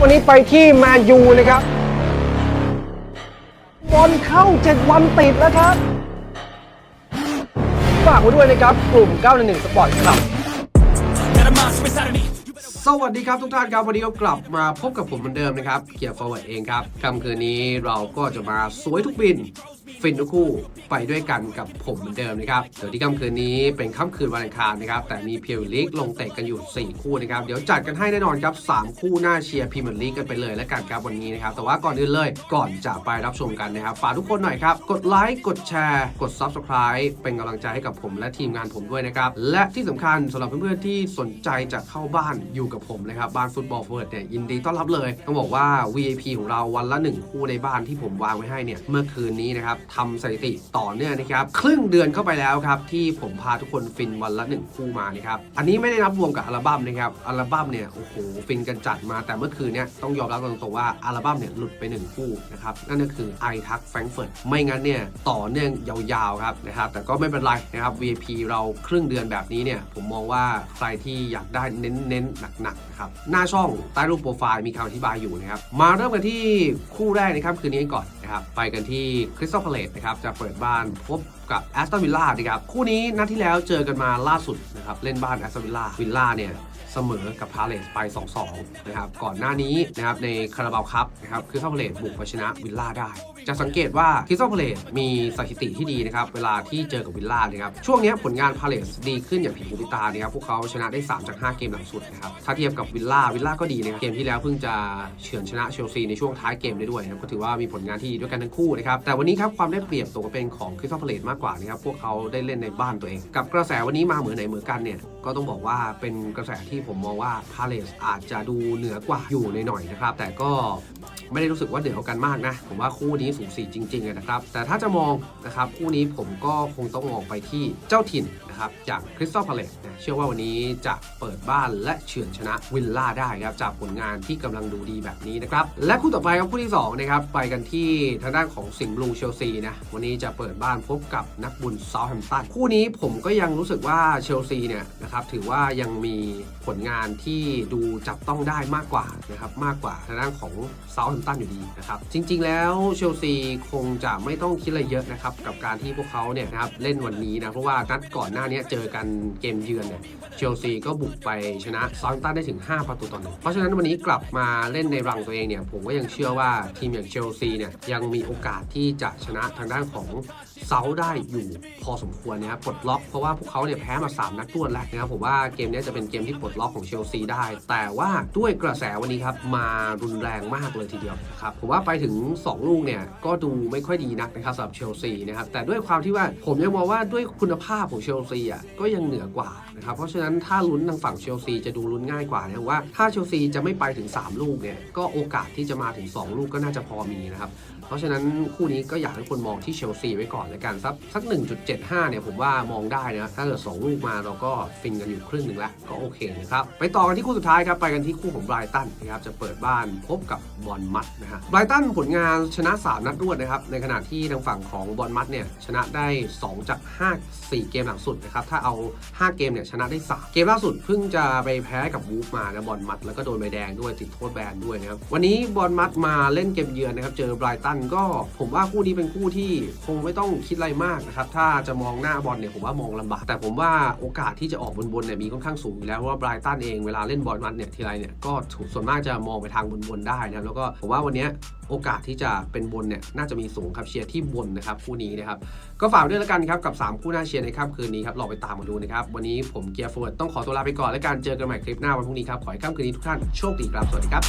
วันนี้ไปที่แมนยูนะครับบอลเข้าเจ็ดวันติดแล้วครับ ฝากไว้ด้วยนะครับ กลุ่ม911สปอร์ตครับ สวัสดีครับทุกท่านครับ วันนี้ก็กลับมาพบกับผมเหมือนเดิมนะครับ เกียร์ฟอร์เวิร์ดเองครับค่ำคืนนี้เราก็จะมาสวยทุกบิน ฟินทุกคู่ไปด้วยกันกับผมเหมือนเดิมนะครับเดี๋ยวที่ค่ำคืนนี้เป็นค่ำคืนวันอังคารนะครับแต่มีเพียร์ลีกลงเตะกันอยู่ 4 คู่นะครับเดี๋ยวจัดกันให้แน่นอนครับ 3 คู่หน้าเชียร์พรีเมียร์ลีกกันไปเลยแล้วกันครับวันนี้นะครับแต่ว่าก่อนอื่นเลยก่อนจะไปรับชมกันนะครับฝากทุกคนหน่อยครับกดไลค์กดแชร์ กด Subscribe เป็นกำลังใจให้กับผมและทีมงานผมด้วยนะครับและที่สำคัญสำหรับเพื่อนๆที่สนใจจะเข้าบ้านอยู่กับผมนะครับบ้านฟุตบอลเฟิร์ดเนี่ยยินดีต้อนรับเลยต้องบอกว่า VIP ของเราวันละ 1 คู่ในบ้านที่ผมวางไว้ให้เนี่ยเมื่อคืนนี้นะครับทำสถิติต่อเนื่องนะครับ ครึ่งเดือนเข้าไปแล้วครับ ที่ผมพาทุกคนฟินวันละ 1 คู่มานะครับ อันนี้ไม่ได้นับรวมกับอัลบั้มนะครับ อัลบั้มเนี่ย โอ้โห ฟินกันจัดมาแต่เมื่อคืนเนี่ยต้องยอมรับตรงๆว่าอัลบั้มเนี่ยหลุดไป 1 คู่นะครับ นั่นก็คือไอทักแฟรงเฟิร์ตไม่งั้นเนี่ยต่อเนื่องยาวๆครับนะครับแต่ก็ไม่เป็นไรนะครับ VIP เราครึ่งเดือนแบบนี้เนี่ยผมมองว่าใครที่อยากได้เน้นๆหนักๆนะครับหน้าช่องใต้รูปโปรไฟล์มีคำอธิบายอยู่นะครับมาเริ่มกันที่คู่แรกในค่ำคืนนี้ก่อน นะครับไปกันที่คริสตัลพาเลตนะครับจะเปิดบ้านพบกับแอสตันวิลล่านะครับคู่นี้นัดที่แล้วเจอกันมาล่าสุดนะครับเล่นบ้านแอสตันวิลล่าวิลล่าเนี่ยเสมอกับพาเลสไป2-2นะครับก่อนหน้านี้นะครับในคาราบาวคัพนะครับคือข้าพาเลสบุกไปชนะวิลล่าได้ จะสังเกตว่าคริสตัลพาเลสมีสถิติที่ดีนะครับเวลาที่เจอกับวิลล่านะครับช่วงนี้ผลงานพาเลสดีขึ้นอย่างผิดหูผิดตานะครับพวกเขาชนะได้ 3 จาก 5 เกมหลังสุดนะครับถ้าเทียบกับวิลล่าวิลล่าก็ดีนะครับเกมที่แล้วเพิ่งจะเฉือนชนะเชลซีในช่วงท้ายเกมได้ด้วยนะครับก็ถือว่ามีผลงานที่ดีด้วยกันทั้งคู่นะครับแต่วันนี้ครับความได้เปรียบตกเป็นของคริสตัลพาเลสมากกว่านะครับพวกเขาได้เล่นในบ้านตัวเอง กับกระแสวันนี้มาเหมือนไหนเหมือนกันเนี่ยก็ต้องบอกว่าเป็นกระแสที่ผมมองว่าพาเลสอาจจะดูเหนือกว่าอยู่ในหน่อยๆนะครับ แต่ก็ ไม่ได้รู้สึกว่าเหนือกว่ากันมากนะ ผมว่าคู่นี้สูสีจริงๆนะครับ แต่ถ้าจะมองนะครับคู่นี้ผมก็คงต้องมองไปที่เจ้าถิ่นนะครับจากคริสตัลพาเลสนะเชื่อว่าวันนี้จะเปิดบ้านและเฉือนชนะวิลล่าได้ครับจากผลงานที่กำลังดูดีแบบนี้นะครับ และคู่ต่อไปครับคู่ที่สองนะครับไปกันที่ทางด้านของสิงห์บลูเชลซีนะวันนี้จะเปิดบ้านพบกับนักบุญเซาท์แฮมป์ตันคู่นี้ผมก็ยังรู้สึกว่าเชลซีเนี่ยนะครับถือว่ายังมีผลงานที่ดูจับต้องได้มากกว่านะครับมากกว่าทางด้านของเซาท์แฮมตันอยู่ดีนะครับจริง ๆ แล้วเชลซีคงจะไม่ต้องคิดอะไรเยอะนะครับกับการที่พวกเขาเนี่ยนะครับเล่นวันนี้นะเพราะว่านัดก่อนหน้านี้เจอกันเกมเยือนเนี่ยเชลซีก็บุกไปชนะซาท์แฮมป์ตันได้ถึง 5 ประตูต่อหนึ่งเพราะฉะนั้นวันนี้กลับมาเล่นในรังตัวเองเนี่ยผมก็ยังเชื่อว่าทีมอย่างเชลซีเนี่ยยังมีโอกาสที่จะชนะทางด้านของเซาท์ได้อยู่พอสมควรนะครับปลดล็อกเพราะว่าพวกเขาเนี่ยแพ้มา 3 นัดรวดแล้วนะครับผมว่าเกมนี้จะเป็นเกมที่ปลดล็อกของเชลซีได้ แต่ว่าด้วยกระแสวันนี้ครับมารุนแรงมากเลยทีเดียวนะครับผมว่าไปถึง 2 ลูกเนี่ยก็ดูไม่ค่อยดีนักนะครับสำหรับเชลซีนะครับแต่ด้วยความที่ว่าผมยังมองว่าด้วยคุณภาพของเชลซีอะก็ยังเหนือกว่านะครับเพราะฉะนั้นถ้าลุ้นทางฝั่งเชลซีจะดูลุ้นง่ายกว่านะว่าถ้าเชลซีจะไม่ไปถึง 3 ลูกเนี่ยก็โอกาสที่จะมาถึง 2 ลูกก็น่าจะพอมีนะครับเพราะฉะนั้นคู่นี้ก็อยากให้คนมองที่เชลซีไว้ก่อนแล้วกันสักสัก 1.75 เนี่ยผมว่ามองได้นะถ้าเกิด2ลูกมาเราก็ฟินกันอยู่ครึ่งหนึ่งแล้วก็โอเคนะครับไปต่อกันที่คู่สุดท้ายครับไปกันที่คู่ของไบรตันนะครับจะเปิดบ้านพบกับบอลมดนะฮะไบรตันผลงานชนะ 3 นัดรวดนะครับ ในขณะที่ทางฝั่งของบอลมัดเนี่ยชนะได้ 2 จาก 5 4 เกมหลังสุดนะครับ ถ้าเอา 5 เกมเนี่ยชนะได้ 3 เกมล่าสุดเพิ่งจะไปแพ้กับวูฟมานะบอลมัด แล้วก็โดนใบแดงด้วยติดโทษแบนด้วยนะครับวันนี้บอลมัดมาเล่นเกมเยือนนะครับเจอไบรตันก็ผมว่าคู่นี้เป็นคู่ที่คงไม่ต้องคิดอะไรมากนะครับถ้าจะมองหน้าบอลเนี่ยผมว่ามองลำบากแต่ผมว่าโอกาสที่จะออกบนๆเนี่ยมีค่อนข้างสูงอยู่แล้วว่าไบรตันเองเวลาเล่นบอลมัดเนี่ยทีไรเนี่ยก็ส่วนมากจะมองไปทางบนๆได้นะแล้วก็ผมว่าวันนี้โอกาสที่จะเป็นบนเนี่ยน่าจะมีสูงครับเชียร์ที่บนนะครับคู่นี้นะครับก็ฝากด้วยแล้วกันครับกับ 3 คู่น่าเชียร์ในค่ำคืนนี้ครับลองไปตามมาดูนะครับวันนี้ผมเกียร์โฟร์ต้องขอตัวลาไปก่อนแล้วกันเจอกันใหม่คลิปหน้าวันพรุ่งนี้ครับขอให้ค่ำคืนนี้ทุกท่านโชคดีครับสวัสดีครับ